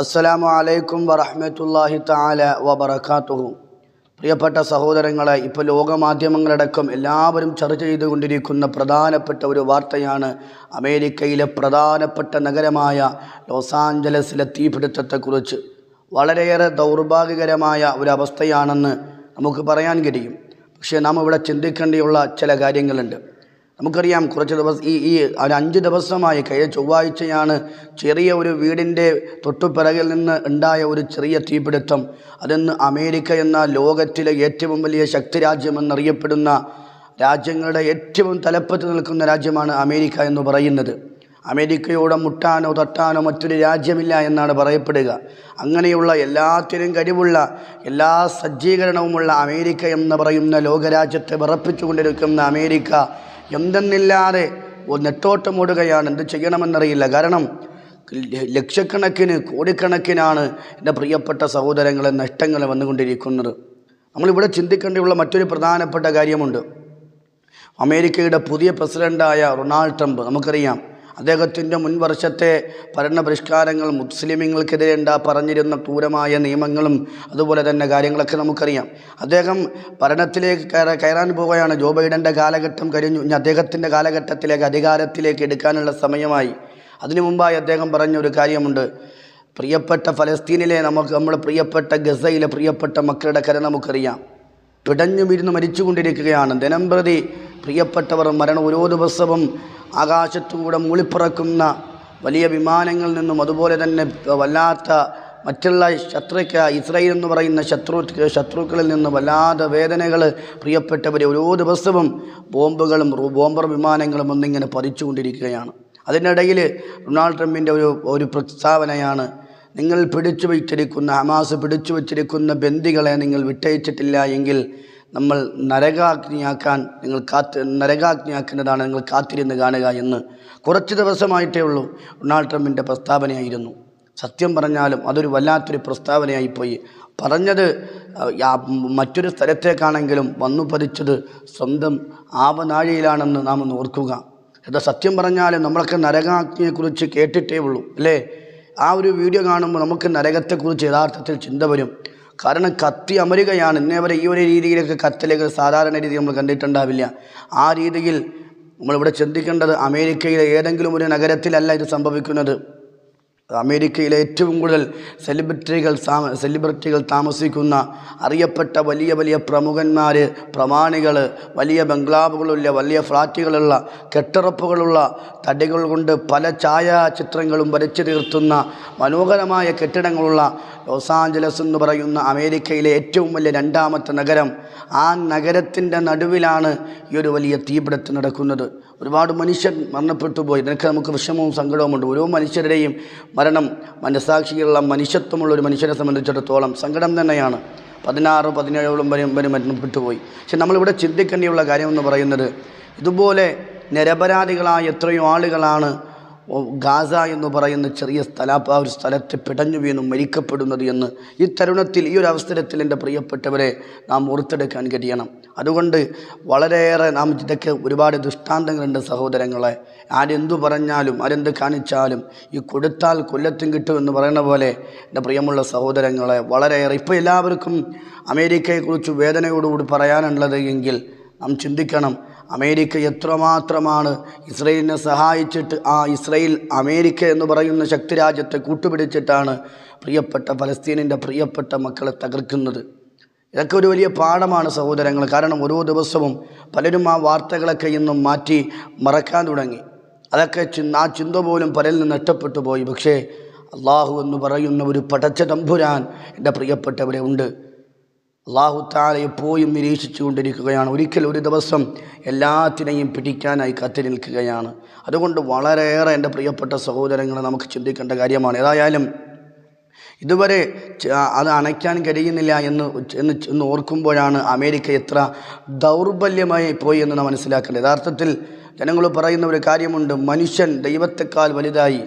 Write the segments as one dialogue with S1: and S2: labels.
S1: അസ്സലാമു അലൈക്കും വറഹമത്തല്ലാഹി താല വബറകാതുഹു. പ്രിയപ്പെട്ട സഹോദരങ്ങളെ ഇപ്പോൾ ലോകമാധ്യമങ്ങളടക്കം എല്ലാവരും ചർച്ച ചെയ്തുകൊണ്ടിരിക്കുന്ന പ്രധാനപ്പെട്ട ഒരു വാർത്തയാണ് അമേരിക്കയിലെ പ്രധാനപ്പെട്ട നഗരമായ ലോസ് ആഞ്ചലസിലെ തീപിടുത്തത്തെക്കുറിച്ച്. വളരെയേറെ ദൗർഭാഗ്യകരമായ ഒരു അവസ്ഥയാണെന്ന് നമുക്ക് പറയാൻ കഴിയും. പക്ഷേ നാം ഇവിടെ ചിന്തിക്കേണ്ടിയുള്ള ചില കാര്യങ്ങളുണ്ട്. നമുക്കറിയാം കുറച്ച് ദിവസം ഈ ഈ ഒരു അഞ്ച് ദിവസമായി കഴിഞ്ഞ ചൊവ്വാഴ്ചയാണ് ചെറിയ ഒരു വീടിന്റെ തൊട്ടുപിറകിൽ നിന്ന് ഉണ്ടായ ഒരു ചെറിയ തീപിടുത്തം. അതെന്ന് അമേരിക്ക എന്ന ലോകത്തിലെ ഏറ്റവും വലിയ ശക്തി രാജ്യമെന്നറിയപ്പെടുന്ന രാജ്യങ്ങളുടെ ഏറ്റവും തലപ്പത്ത് നിൽക്കുന്ന രാജ്യമാണ് അമേരിക്ക എന്ന് പറയുന്നത്. അമേരിക്കയോടെ മുട്ടാനോ തട്ടാനോ മറ്റൊരു രാജ്യമില്ല എന്നാണ് പറയപ്പെടുക. അങ്ങനെയുള്ള എല്ലാത്തിനും കഴിവുള്ള എല്ലാ സജ്ജീകരണവുമുള്ള അമേരിക്ക എന്ന് പറയുന്ന ലോകരാജ്യത്തെ വിറപ്പിച്ചുകൊണ്ടിരിക്കുന്ന അമേരിക്ക എന്തെന്നില്ലാതെ നെട്ടോട്ടമോടുകയാണ് എന്ത് ചെയ്യണമെന്നറിയില്ല. കാരണം ലക്ഷക്കണക്കിന് കോടിക്കണക്കിനാണ് എന്റെ പ്രിയപ്പെട്ട സഹോദരങ്ങളെ നഷ്ടങ്ങൾ വന്നുകൊണ്ടിരിക്കുന്നത്. നമ്മളിവിടെ ചിന്തിക്കേണ്ടിയുള്ള മറ്റൊരു പ്രധാനപ്പെട്ട കാര്യമുണ്ട്. അമേരിക്കയുടെ പുതിയ പ്രസിഡന്റായ റൊണാൾഡ് ട്രംപ് നമുക്കറിയാം. അദ്ദേഹത്തിന്റെ മുൻവർഷത്തെ ഭരണപരിഷ്കാരങ്ങൾ മുസ്ലിമുകൾക്കെതിരെ ഉണ്ടാ പറഞ്ഞിരുന്ന ക്രൂരമായ നിയമങ്ങളും അതുപോലെ തന്നെ കാര്യങ്ങളൊക്കെ നമുക്കറിയാം. അദ്ദേഹം ഭരണത്തിലേക്ക് കയറ കയറാൻ പോവുകയാണ്. ജോ ബൈഡന്റെ കാലഘട്ടം കഴിഞ്ഞു. ഇനി അദ്ദേഹത്തിന്റെ കാലഘട്ടത്തിലേക്ക് അധികാരത്തിലേക്ക് എടുക്കാനുള്ള സമയമായി. അതിനു മുമ്പായി അദ്ദേഹം പറഞ്ഞ ഒരു കാര്യമുണ്ട്. പ്രിയപ്പെട്ട ഫലസ്തീനിലെ നമുക്ക് നമ്മുടെ പ്രിയപ്പെട്ട ഗസയിലെ പ്രിയപ്പെട്ട മക്കളുടെ കര നമുക്കറിയാം. പിടഞ്ഞു വിരുന്ന് മരിച്ചുകൊണ്ടിരിക്കുകയാണ്. ദിനംപ്രതി പ്രിയപ്പെട്ടവർ മരണം. ഓരോ ദിവസവും ആകാശത്തുകൂടെ മൂളിപ്പറക്കുന്ന വലിയ വിമാനങ്ങളിൽ നിന്നും അതുപോലെ തന്നെ വല്ലാത്ത മറ്റുള്ള ശത്രുക്ക ഇസ്രയേൽ എന്ന് പറയുന്ന ശത്രു ശത്രുക്കളിൽ നിന്ന് വല്ലാതെ വേദനകൾ പ്രിയപ്പെട്ടവരെ ഓരോ ദിവസവും ബോംബുകളും ബോംബർ വിമാനങ്ങളും ഒന്നിങ്ങനെ പതിച്ചുകൊണ്ടിരിക്കുകയാണ്. അതിനിടയിൽ ഡൊണാൾഡ് ട്രംപിന്റെ ഒരു ഒരു പ്രസ്താവനയാണ് നിങ്ങൾ പിടിച്ചു വച്ചിരിക്കുന്ന ഹമാസ് പിടിച്ചു വച്ചിരിക്കുന്ന ബന്ദികളെ നിങ്ങൾ വിട്ടയച്ചിട്ടില്ല എങ്കിൽ നമ്മൾ നരകാഗ്നിയാക്കാൻ നിങ്ങൾ കാത്ത് നരകാഗ്നിയാക്കുന്നതാണ് നിങ്ങൾ കാത്തിരുന്ന് കാണുക എന്ന് കുറച്ച് ദിവസമായിട്ടേ ഉള്ളൂ ഡൊണാൾഡ് ട്രംപിന്റെ പ്രസ്താവനയായിരുന്നു. സത്യം പറഞ്ഞാലും അതൊരു വല്ലാത്തൊരു പ്രസ്താവനയായിപ്പോയി. പറഞ്ഞത് മറ്റൊരു സ്ഥലത്തേക്കാണെങ്കിലും വന്നു പതിച്ചത് സ്വന്തം ആവനാഴിയിലാണെന്ന് നാം ഒന്ന് ഓർക്കുക. എന്താ സത്യം പറഞ്ഞാലും നമ്മളൊക്കെ നരകാഗ്നിയെക്കുറിച്ച് കേട്ടിട്ടേ ഉള്ളൂ അല്ലേ? ആ ഒരു വീഡിയോ കാണുമ്പോൾ നമുക്ക് നരകത്തെക്കുറിച്ച് യഥാർത്ഥത്തിൽ ചിന്ത വരും. കാരണം കത്തി അമരുകയാണ്. ഇന്നേ വരെ ഈ ഒരു രീതിയിലൊക്കെ കത്തിലേക്ക് സാധാരണ രീതി നമ്മൾ കണ്ടിട്ടുണ്ടാവില്ല. ആ രീതിയിൽ നമ്മളിവിടെ ചിന്തിക്കേണ്ടത് അമേരിക്കയിലെ ഏതെങ്കിലും ഒരു നഗരത്തിലല്ല ഇത് സംഭവിക്കുന്നത്. അമേരിക്കയിലെ ഏറ്റവും കൂടുതൽ സെലിബ്രിറ്റികൾ സെലിബ്രിറ്റികൾ താമസിക്കുന്ന അറിയപ്പെട്ട വലിയ വലിയ പ്രമുഖന്മാർ പ്രമാണികൾ വലിയ ബംഗ്ലാവുകളുള്ള വലിയ ഫ്ലാറ്റുകളുള്ള കെട്ടുറപ്പുകളുള്ള തടികൾ കൊണ്ട് പല ഛായാചിത്രങ്ങളും വരച്ചു തീർത്തുന്ന മനോഹരമായ കെട്ടിടങ്ങളുള്ള ലോസ് ആഞ്ചലസ് എന്ന് പറയുന്ന അമേരിക്കയിലെ ഏറ്റവും വലിയ രണ്ടാമത്തെ നഗരം ആ നഗരത്തിന്റെ നടുവിലാണ് ഈ ഒരു വലിയ തീപിടുത്തം നടക്കുന്നത്. ഒരുപാട് മനുഷ്യർ മരണപ്പെട്ടു പോയി. ഇതിനൊക്കെ നമുക്ക് വിഷമവും സങ്കടവുമുണ്ട്. ഓരോ മനുഷ്യരുടെയും മരണം മനസാക്ഷിയുള്ള മനുഷ്യത്വമുള്ള ഒരു മനുഷ്യനെ സംബന്ധിച്ചിടത്തോളം സങ്കടം തന്നെയാണ്. പതിനാറ് പതിനേഴോളം വരെ വരെ മരണപ്പെട്ടുപോയി പക്ഷെ നമ്മളിവിടെ ചിന്തിക്കേണ്ടിയുള്ള കാര്യമെന്ന് പറയുന്നത് ഇതുപോലെ നിരപരാധികളായ എത്രയോ ആളുകളാണ് ഗാസ എന്ന് പറയുന്ന ചെറിയ സ്ഥല ആ ഒരു സ്ഥലത്ത് പിടഞ്ഞു വീണു മരിക്കപ്പെടുന്നത് എന്ന് ഈ തരുണത്തിൽ ഈ ഒരു അവസരത്തിൽ എന്റെ പ്രിയപ്പെട്ടവരെ നാം ഓർത്തെടുക്കാൻ കഴിയണം. അതുകൊണ്ട് വളരെയേറെ നാം ഇതൊക്കെ ഒരുപാട് ദൃഷ്ടാന്തങ്ങളുണ്ട് സഹോദരങ്ങളെ. ആരെന്തു പറഞ്ഞാലും ആരെന്ത് കാണിച്ചാലും ഈ കൊടുത്താൽ കൊല്ലത്തും കിട്ടും എന്ന് പറയുന്ന പോലെ എന്റെ പ്രിയമുള്ള സഹോദരങ്ങളെ വളരെയേറെ ഇപ്പോൾ എല്ലാവർക്കും അമേരിക്കയെക്കുറിച്ച് വേദനയോടുകൂടി പറയാനുള്ളത് എങ്കിൽ നാം ചിന്തിക്കണം അമേരിക്ക എത്രമാത്രമാണ് ഇസ്രയേലിനെ സഹായിച്ചിട്ട് ആ ഇസ്രയേൽ അമേരിക്ക എന്ന് പറയുന്ന ശക്തിരാജ്യത്തെ കൂട്ടുപിടിച്ചിട്ടാണ് പ്രിയപ്പെട്ട ഫലസ്തീനിന്റെ പ്രിയപ്പെട്ട മക്കളെ തകർക്കുന്നത്. ഇതൊക്കെ ഒരു വലിയ പാഠമാണ് സഹോദരങ്ങൾ കാരണം ഓരോ ദിവസവും പലരും ആ വാർത്തകളൊക്കെ ഇന്നും മാറ്റി മറക്കാൻ തുടങ്ങി. അതൊക്കെ ആ ചിന്ത പോലും പലരിൽ നിന്ന് നഷ്ടപ്പെട്ടു പോയി. പക്ഷേ അള്ളാഹു എന്ന് പറയുന്ന ഒരു പടച്ച തമ്പുരാൻ എന്റെ പ്രിയപ്പെട്ടവരെ ഉണ്ട്. അള്ളാഹു താല എപ്പോഴും നിരീക്ഷിച്ചു കൊണ്ടിരിക്കുകയാണ് ഒരിക്കൽ ഒരു ദിവസം എല്ലാത്തിനെയും പിടിക്കാനായി കത്തി നിൽക്കുകയാണ്. അതുകൊണ്ട് വളരെയേറെ എന്റെ പ്രിയപ്പെട്ട സഹോദരങ്ങളെ നമുക്ക് ചിന്തിക്കേണ്ട കാര്യമാണ്. ഏതായാലും ഇതുവരെ അത് അണയ്ക്കാൻ കഴിയുന്നില്ല എന്ന് എന്ന് എന്ന് ഓർക്കുമ്പോഴാണ് അമേരിക്ക എത്ര ദൗർബല്യമായി പോയി എന്ന് നാം മനസ്സിലാക്കേണ്ടത്. യഥാർത്ഥത്തിൽ ജനങ്ങൾ പറയുന്ന ഒരു കാര്യമുണ്ട്. മനുഷ്യൻ ദൈവത്തെക്കാൾ വലുതായി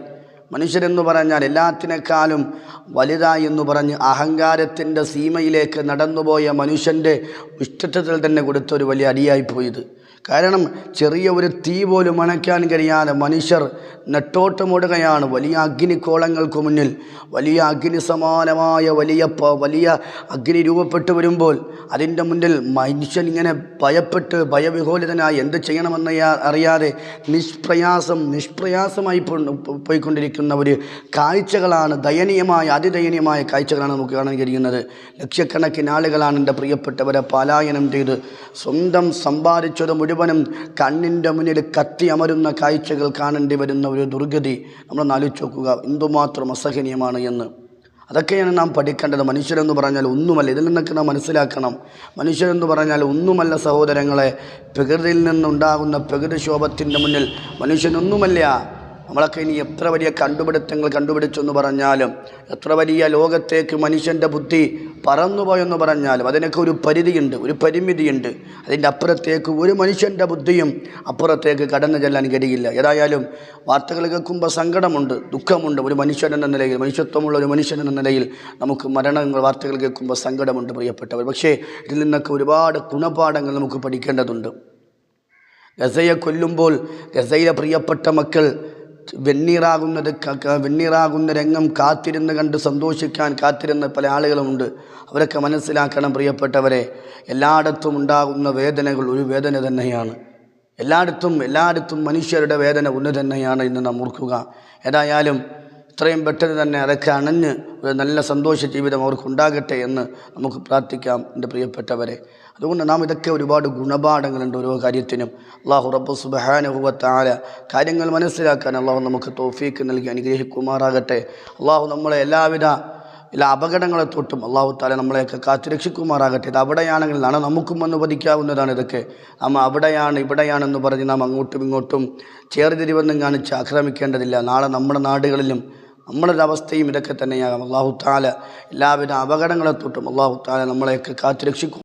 S1: മനുഷ്യരെന്ന് പറഞ്ഞാൽ എല്ലാത്തിനേക്കാളും വലുതായി എന്ന് പറഞ്ഞ് അഹങ്കാരത്തിന്റെ സീമയിലേക്ക് നടന്നുപോയ മനുഷ്യന്റെ ഇഷ്ടത്തിൽ തന്നെ കൊടുത്തൊരു വലിയ അടിയായിപ്പോയത്. കാരണം ചെറിയ ഒരു തീ പോലും അണയ്ക്കാൻ കഴിയാതെ മനുഷ്യർ നെട്ടോട്ടമോടുകയാണ്. വലിയ അഗ്നിക്കോളങ്ങൾക്ക് മുന്നിൽ വലിയ അഗ്നി സമാനമായ വലിയ വലിയ അഗ്നി രൂപപ്പെട്ടു വരുമ്പോൾ അതിന്റെ മുന്നിൽ മനുഷ്യൻ ഇങ്ങനെ ഭയപ്പെട്ട് ഭയവിഹോലിതനായി എന്ത് ചെയ്യണമെന്ന് അറിയാതെ നിഷ്പ്രയാസം നിഷ്പ്രയാസമായി പോയിക്കൊണ്ടിരിക്കുന്ന ഒരു കാഴ്ചകളാണ് ദയനീയമായ അതിദയനീയമായ കാഴ്ചകളാണ് നമുക്ക് കാണാൻ കഴിയുന്നത്. ലക്ഷക്കണക്കിന് ആളുകളാണ് എന്റെ പ്രിയപ്പെട്ടവരെ പലായനം ചെയ്ത് സ്വന്തം സമ്പാദിച്ചത് മുഴുവനും കണ്ണിന്റെ മുന്നിൽ കത്തിയമരുന്ന കാഴ്ചകൾ കാണേണ്ടി വരുന്ന ഒരു ദുർഗതി നമ്മൾ ആലോചിച്ച് നോക്കുക. എന്തുമാത്രം അസഹനീയമാണ് എന്ന്. അതൊക്കെയാണ് നാം പഠിക്കേണ്ടത്. മനുഷ്യരെന്ന് പറഞ്ഞാൽ ഒന്നുമല്ല. ഇതിൽ നിന്നൊക്കെ നാം മനസ്സിലാക്കണം. മനുഷ്യരെന്ന് പറഞ്ഞാൽ ഒന്നുമല്ല സഹോദരങ്ങളെ. പ്രകൃതിയിൽ നിന്നുണ്ടാകുന്ന പ്രകൃതിക്ഷോഭത്തിന്റെ മുന്നിൽ മനുഷ്യനൊന്നുമല്ല. നമ്മളൊക്കെ ഇനി എത്ര വലിയ കണ്ടുപിടുത്തങ്ങൾ കണ്ടുപിടിച്ചെന്ന് പറഞ്ഞാലും എത്ര വലിയ ലോകത്തേക്ക് മനുഷ്യന്റെ ബുദ്ധി പറന്നുപോയെന്ന് പറഞ്ഞാലും അതിനൊക്കെ ഒരു പരിധിയുണ്ട് ഒരു പരിമിതിയുണ്ട്. അതിന്റെ അപ്പുറത്തേക്ക് ഒരു മനുഷ്യന്റെ ബുദ്ധിയും അപ്പുറത്തേക്ക് കടന്നു ചെല്ലാൻ കഴിയില്ല. ഏതായാലും വാർത്തകൾ കേൾക്കുമ്പോൾ സങ്കടമുണ്ട് ദുഃഖമുണ്ട്. ഒരു മനുഷ്യൻ എന്ന നിലയിൽ മനുഷ്യത്വമുള്ള ഒരു മനുഷ്യൻ എന്ന നിലയിൽ നമുക്ക് മരണങ്ങൾ വാർത്തകൾ കേൾക്കുമ്പോൾ സങ്കടമുണ്ട് പ്രിയപ്പെട്ടവർ. പക്ഷേ ഇതിൽ നിന്നൊക്കെ ഒരുപാട് ഗുണപാഠങ്ങൾ നമുക്ക് പഠിക്കേണ്ടതുണ്ട്. ഗസയെ കൊല്ലുമ്പോൾ ഗസയിലെ പ്രിയപ്പെട്ട മക്കൾ വെണ്ണീറാകുന്നത് വെണ്ണീറാകുന്ന രംഗം കാത്തിരുന്ന് കണ്ട് സന്തോഷിക്കാൻ കാത്തിരുന്ന പല ആളുകളുമുണ്ട്. അവരൊക്കെ മനസ്സിലാക്കണം പ്രിയപ്പെട്ടവരെ എല്ലായിടത്തും ഉണ്ടാകുന്ന വേദനകൾ ഒരു വേദന തന്നെയാണ്. എല്ലായിടത്തും എല്ലായിടത്തും മനുഷ്യരുടെ വേദന ഒന്ന് തന്നെയാണ് ഇന്ന് നാം ഓർക്കുക. ഏതായാലും ഇത്രയും പെട്ടെന്ന് തന്നെ അതൊക്കെ അണഞ്ഞ് ഒരു നല്ല സന്തോഷ ജീവിതം അവർക്കുണ്ടാകട്ടെ എന്ന് നമുക്ക് പ്രാർത്ഥിക്കാം എന്റെ പ്രിയപ്പെട്ടവരെ. അതുകൊണ്ട് നാം ഇതൊക്കെ ഒരുപാട് ഗുണപാഠങ്ങളുണ്ട് ഓരോ കാര്യത്തിനും. അള്ളാഹു റബ്ബു സുബഹാനുഭവത്താല കാര്യങ്ങൾ മനസ്സിലാക്കാൻ അള്ളാഹു നമുക്ക് തോഫീക്ക് നൽകി അനുഗ്രഹിക്കുമാറാകട്ടെ. അള്ളാഹു നമ്മളെ എല്ലാവിധ എല്ലാ അപകടങ്ങളെ തൊട്ടും അള്ളാഹു താല നമ്മളെയൊക്കെ കാത്തുരക്ഷിക്കുമാറാകട്ടെ ഇത് അവിടെയാണെങ്കിൽ നാളെ നമുക്കും വന്ന് വധിക്കാവുന്നതാണ് ഇതൊക്കെ. നാം അവിടെയാണ് ഇവിടെയാണെന്ന് പറഞ്ഞ് നാം അങ്ങോട്ടും ഇങ്ങോട്ടും ചേർതിരിവെന്നും കാണിച്ച് ആക്രമിക്കേണ്ടതില്ല. നാളെ നമ്മുടെ നാടുകളിലും നമ്മുടെ ഒരു അവസ്ഥയും ഇതൊക്കെ തന്നെയാകാം. അള്ളാഹു താല എല്ലാവിധ അപകടങ്ങളെ തൊട്ടും അള്ളാഹു താല നമ്മളെയൊക്കെ കാത്തുരക്ഷിക്കും